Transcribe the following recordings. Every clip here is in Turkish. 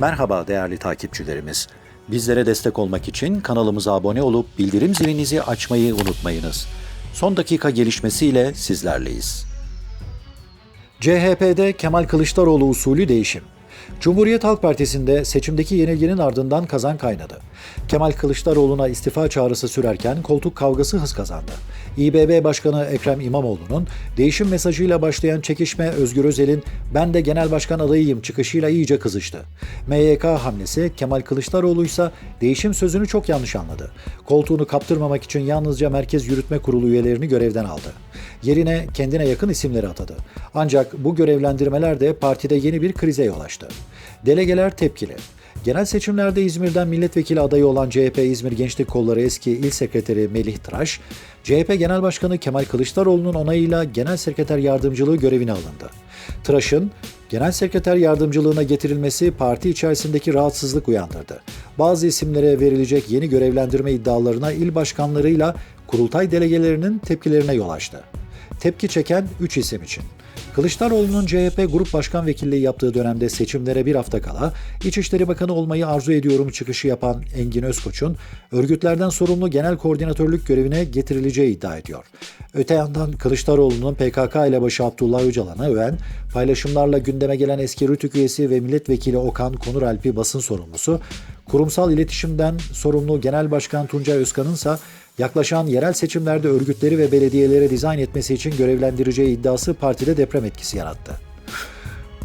Merhaba değerli takipçilerimiz. Bizlere destek olmak için kanalımıza abone olup bildirim zilinizi açmayı unutmayınız. Son dakika gelişmesiyle sizlerleyiz. CHP'de Kemal Kılıçdaroğlu usulü değişim. Cumhuriyet Halk Partisi'nde seçimdeki yenilginin ardından kazan kaynadı. Kemal Kılıçdaroğlu'na istifa çağrısı sürerken koltuk kavgası hız kazandı. İBB Başkanı Ekrem İmamoğlu'nun değişim mesajıyla başlayan çekişme Özgür Özel'in ben de genel başkan adayıyım çıkışıyla iyice kızıştı. MYK hamlesi Kemal Kılıçdaroğlu ise değişim sözünü çok yanlış anladı. Koltuğunu kaptırmamak için yalnızca Merkez Yürütme Kurulu üyelerini görevden aldı. Yerine kendine yakın isimleri atadı. Ancak bu görevlendirmeler de partide yeni bir krize yol açtı. Delegeler tepkili. Genel seçimlerde İzmir'den milletvekili adayı olan CHP İzmir Gençlik Kolları eski il sekreteri Melih Tıraş, CHP Genel Başkanı Kemal Kılıçdaroğlu'nun onayıyla Genel Sekreter Yardımcılığı görevine alındı. Tıraş'ın Genel Sekreter Yardımcılığına getirilmesi parti içerisindeki rahatsızlık uyandırdı. Bazı isimlere verilecek yeni görevlendirme iddialarına il başkanlarıyla kurultay delegelerinin tepkilerine yol açtı. Tepki çeken 3 isim için. Kılıçdaroğlu'nun CHP Grup Başkan Vekilliği yaptığı dönemde seçimlere bir hafta kala İçişleri Bakanı olmayı arzu ediyorum çıkışı yapan Engin Özkoç'un örgütlerden sorumlu genel koordinatörlük görevine getirileceği iddia ediyor. Öte yandan Kılıçdaroğlu'nun PKK ile başı Abdullah Öcalan'a öven, paylaşımlarla gündeme gelen eski Rütük üyesi ve milletvekili Okan Konuralp'i basın sorumlusu, kurumsal iletişimden sorumlu Genel Başkan Tuncay Özkan'ın ise Yaklaşan yerel seçimlerde örgütleri ve belediyelere dizayn etmesi için görevlendireceği iddiası partide deprem etkisi yarattı.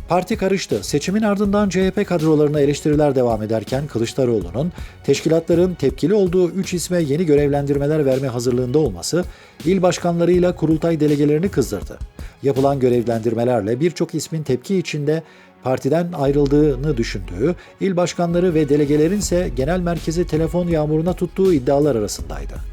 Parti karıştı. Seçimin ardından CHP kadrolarına eleştiriler devam ederken Kılıçdaroğlu'nun teşkilatların tepkili olduğu 3 isme yeni görevlendirmeler verme hazırlığında olması il başkanlarıyla kurultay delegelerini kızdırdı. Yapılan görevlendirmelerle birçok ismin tepki içinde partiden ayrıldığını düşündüğü, il başkanları ve delegelerin ise genel merkezi telefon yağmuruna tuttuğu iddialar arasındaydı.